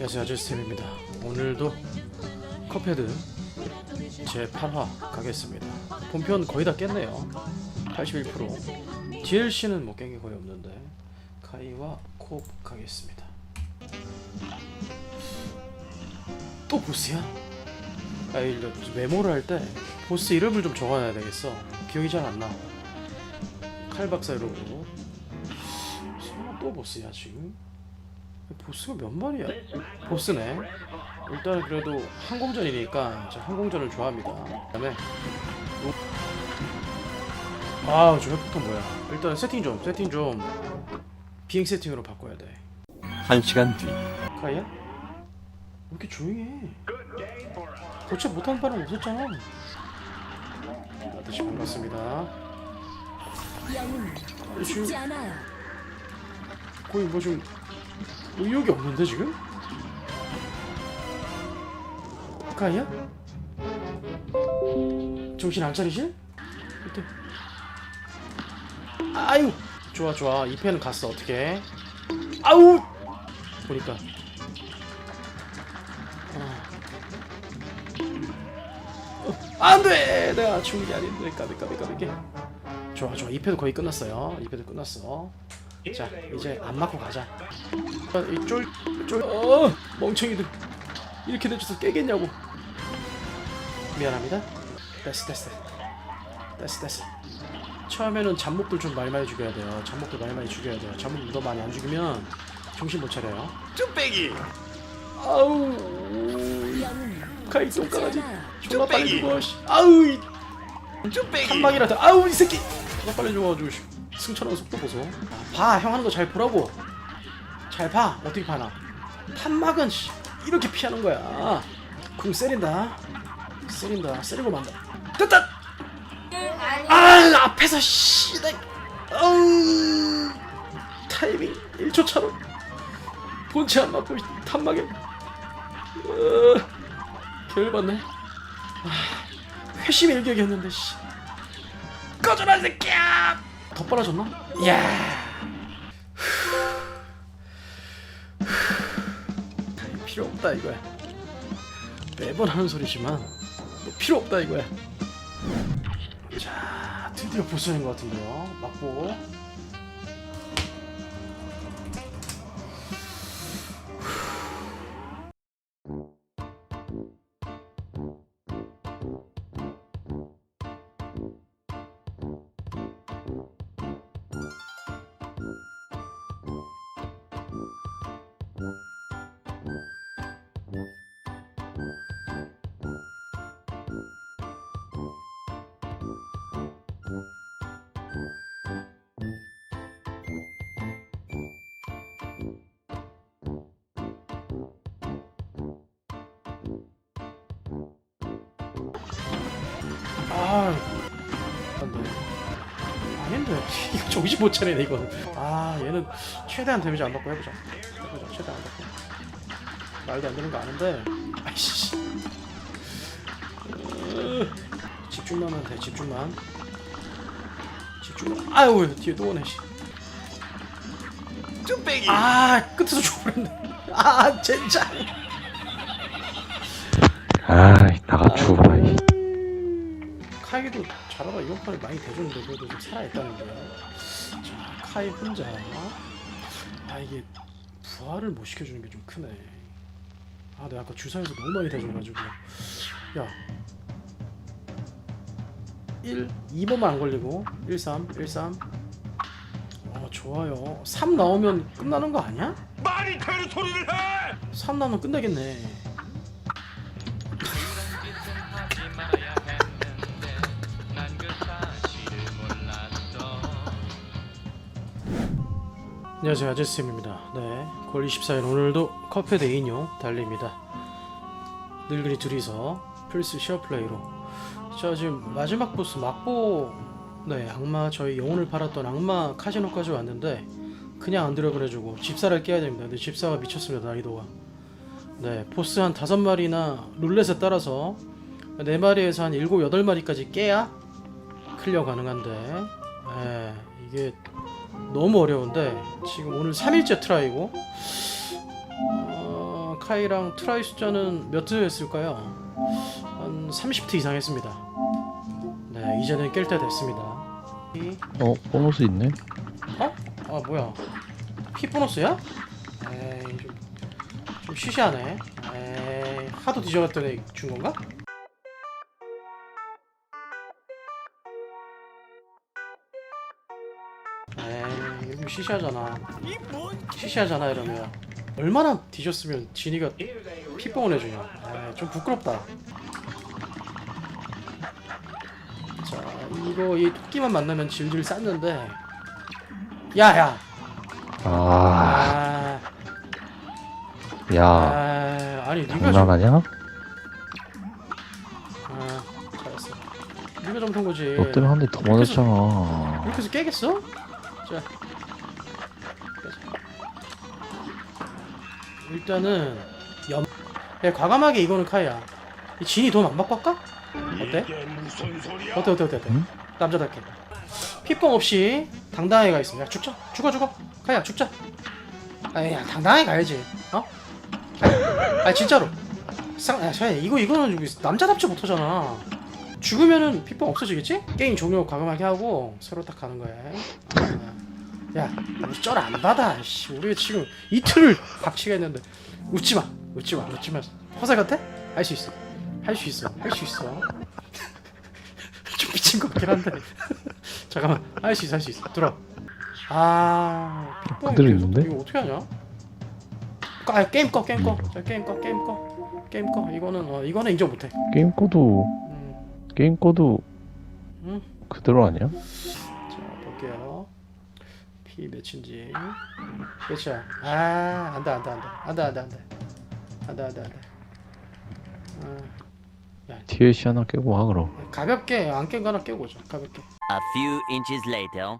안녕하세요 아저스팀입니다. 오늘도 컵헤드 제 8화 가겠습니다. 본편 거의 다 깼네요. 81% DLC는 뭐 깬 게 거의 없는데 카이와 콥 가겠습니다. 또 보스야? 아 이거 메모를 할 때 보스 이름을 좀 적어놔야 되겠어. 기억이 잘 안 나. 칼박사 이러고 또 보스야 지금? 보스가 몇 마리야? 보스네. 일단 그래도 항공전이니까 저 항공전을 좋아합니다. 그 다음에 아저 회복턴 뭐야? 일단 세팅 좀 세팅 좀 비행 세팅으로 바꿔야 돼. 한 시간 뒤 카이야? 왜 이렇게 조용해? 도체 못한 바람 없었잖아. 아저씨 반갑습니다. 영웅 아저씨. 거의 뭐좀 의욕이 없는데 지금? 카이야? 정신 안 차리실? 일단. 아유! 좋아 좋아. 이 패는 갔어. 어떻게 아우! 보니까. 어. 안돼! 내가 죽은 게 아닌데. 까비 까비 까비 좋아 좋아. 이 패도 거의 끝났어요. 이 패도 끝났어 자 이제 안 맞고 가자. 이쫄쫄 어, 멍청이들. 이렇게 돼줘서 깨겠냐고. 미안합니다. 됐어 됐어. 됐어 됐어. 처음에는 잡목들 좀 많이 많이 죽여야 돼요. 잡목들 많이 많이 죽여야 돼요. 잡목 너 많이 안 죽이면 정신 못 차려요. 쭈빼기! 아우. 가이 않아요. 존나 빨리 죽어 씨. 아우 이한 방이라도. 아우 이 새끼. 존나 빨리 죽어가지고 씨. 승천하는 속도 보소. 봐 형 하는 거 잘 보라고. 잘 봐. 어떻게 봐나. 탄막은 씨 이렇게 피하는 거야. 궁 세린다. 세린다. 세리고 만다. 됐다! 아 앞에서 씨 내, 어우. 타이밍 1초 차로. 본체 안 맞고 탄막에. 어, 개열받네. 아, 회심의 일격이었는데 씨. 꺼져라 이 새끼야 더 빨라졌나? 이야 필요 없다 이거야. 매번 하는 소리지만 뭐 필요 없다 이거야. 자 드디어 보스인 것 같은데요. 맞고 아 안돼 아닌데 이거 정신 못 차리네 이거 아 얘는 최대한 데미지 안 받고 해보자. 해보자 최대한 안 받고 말도 안 되는 거 아는데. 아이씨. 으, 집중만 하면 돼 집중만. 집중만 아유 뒤에 또 오네 씨. 쭈빼기. 아 끝에서 죽어버렸네. 아 진짜. 아이 나가 죽어라 이. 카이도 잘하다 이번 판에 많이 대줬는데 그래도 좀 살아있다는 거야. 자, 카이 혼자. 아 이게 부활을 못 시켜주는 게 좀 크네. 아 내가 아까 주사에서 너무 많이 대줘가지고. 야. 1, 2번만 안 걸리고 1, 3, 1, 3. 어 좋아요. 3 나오면 끝나는 거 아니야? 말이 되는 소리를 해! 3 나오면 끝나겠네. 안녕하세요. 아저씨입니다. 네 9월 24일 오늘도 컵헤드 인용 달립니다. 늙은이 둘이서 플스 시어플레이로. 자 지금 마지막 보스 막보 네 악마 저희 영혼을 팔았던 악마 카지노까지 왔는데 그냥 안 들어보내주고 집사를 깨야 됩니다. 근데 집사가 미쳤습니다 난이도가. 네 보스 한 다섯 마리나 룰렛에 따라서 네 마리에서 한 일곱 여덟 마리까지 깨야 클리어 가능한데 네, 이게 너무 어려운데 지금 오늘 3일째 트라이고 어, 카이랑 트라이 숫자는 몇트 했을까요? 한 30트 이상 했습니다. 네, 이제는 깰 때 됐습니다. 이- 어 보너스 있네 어? 아 뭐야? 피 보너스야? 에이 좀, 좀 시시하네. 에이 하도 뒤져봤더니 준 건가? 이좀 시시하잖아. 시시하잖아 이러면 얼마나 뒤졌으면 진이가 피뽕을 해주냐. 에이 좀 부끄럽다. 자 이거 이 토끼만 만나면 질질 쌌는데 야야 아야 아, 아 아니 네가 좀 장난하냐? 아, 잘했어. 네가 잘못한 거지. 너 때문에 한 대 더 맞았잖아 이렇게 해서 깨겠어? 자. 일단은 염. 야 과감하게 이거는 카야. 이 진이 돈 안 받고 할까? 어때? 어때 어때 어때 어때? 응? 남자답게. 피뽕 없이 당당하게 가 있어. 야 죽자. 죽어 죽어. 카야 죽자. 아야 당당하게 가야지. 어? 아 진짜로. 쌍, 야, 저 이거 이거는 남자답지 못하잖아. 죽으면은 피뽕 없어지겠지? 게임 종료 과감하게 하고 새로 딱 가는 거야. 아, 야, 우리 쩔 안 받아. 씨, 우리 지금 이틀을 박치가 했는데 웃지 마, 웃지 마, 웃지 마. 허세 같아? 할 수 있어, 할 수 있어, 할 수 있어. 좀 미친 것 같긴 한데. 잠깐만, 할 수 있어, 할 수 있어. 들어. 아, 그대로 있는데? 이거 어떻게 하냐? 꺼, 아, 게임 꺼, 게임 꺼. 자, 게임 꺼, 게임 꺼, 게임 꺼. 이거는 어, 이거는 인정 못해. 게임 코도 음, 게임 코도 음. 그대로 아니야? 피 몇인지 몇이야? 아 안돼 안돼 안돼 안돼 안돼 안돼 안돼 안돼 안돼. DLC 하나 깨고 와 그럼 아, 가볍게 안 깬 거 하나 깨고 오자. 가볍게. A few inches later.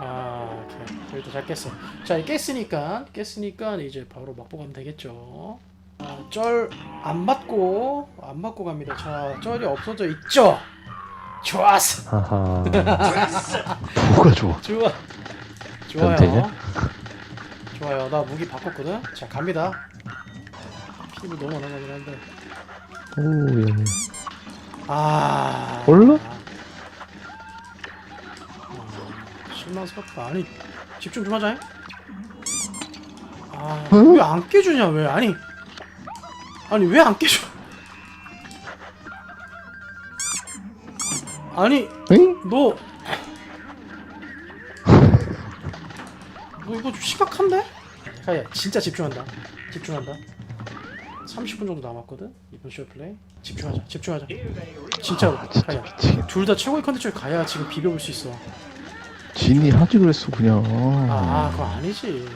아 오케이. 그래도 잘 깼어. 자 이제 깼으니까 깼으니까 이제 바로 막보 가면 되겠죠. 아, 쩔안 받고 안 받고 갑니다. 자 쩔이 없어져 있죠. 좋았어. 하하 뭐가 좋아 좋아. 좋아요. 좋아요. 나 무기 바꿨거든. 자 갑니다. 피부 너무 안 나가긴 한데. 오예 아. 몰라? 아, 실망스럽다. 아니 집중 좀 하자. 잉? 아, 응? 왜안 깨주냐 왜? 아니, 아니 왜 안 깨줘? 아니 응? 너, 너 이거 좀 심각한데? 가야 진짜 집중한다. 집중한다. 30분 정도 남았거든 이번 쇼 플레이. 집중하자. 집중하자. 진짜로. 아, 가야. 둘 다 최고의 컨디션을 가야 지금 비벼볼 수 있어. 진이 하지 그랬어 그냥 아, 그거 아니지.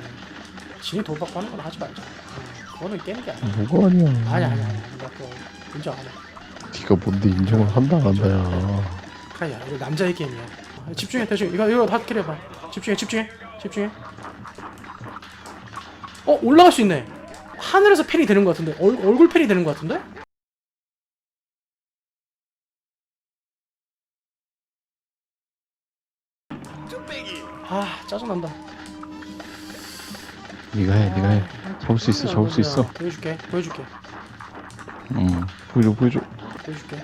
진이 돈 받고 하는 건 하지 말자. 응, 그거는 깨는 게 아니야. 뭐가 아니야 아니야, 아니야, 아니야. 나 그거 인정 안 해. 네가 뭔데 인정을 한다 안 한다야 카이야, 이거 남자의 게임이야. 아, 집중해, 대충. 이거, 이거 다 캐리해봐. 집중해, 집중해, 집중해. 어, 올라갈 수 있네. 하늘에서 팬이 되는 것 같은데. 얼, 얼굴 팬이 되는 것 같은데? 아, 짜증난다. 네가 해 네가 해 잡을 수 있어 잡을 수 있어 보여줄게, 보여줄게, 응 보여줘 보여줘 보여줄게.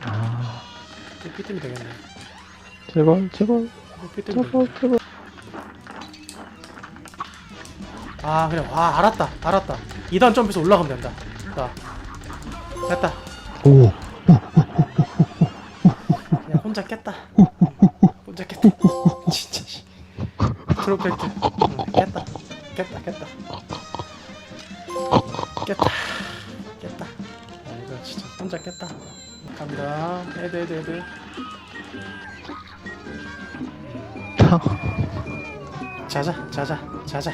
아 이거 피 때문에 되겠네. 제발 제발 아 그래. 아 알았다. 알았다. 2단 점프해서 올라가면 된다. 자. 됐다. 오. 그냥 혼자 깼다. 혼자 깼다. 진짜 씨. 트로펙트 응, 깼다. 깼다 깼다. 깼다. 깼다. 아 이거 진짜 혼자 깼다. 갑니다. 헤드 헤드 헤드 好踩着踩着踩着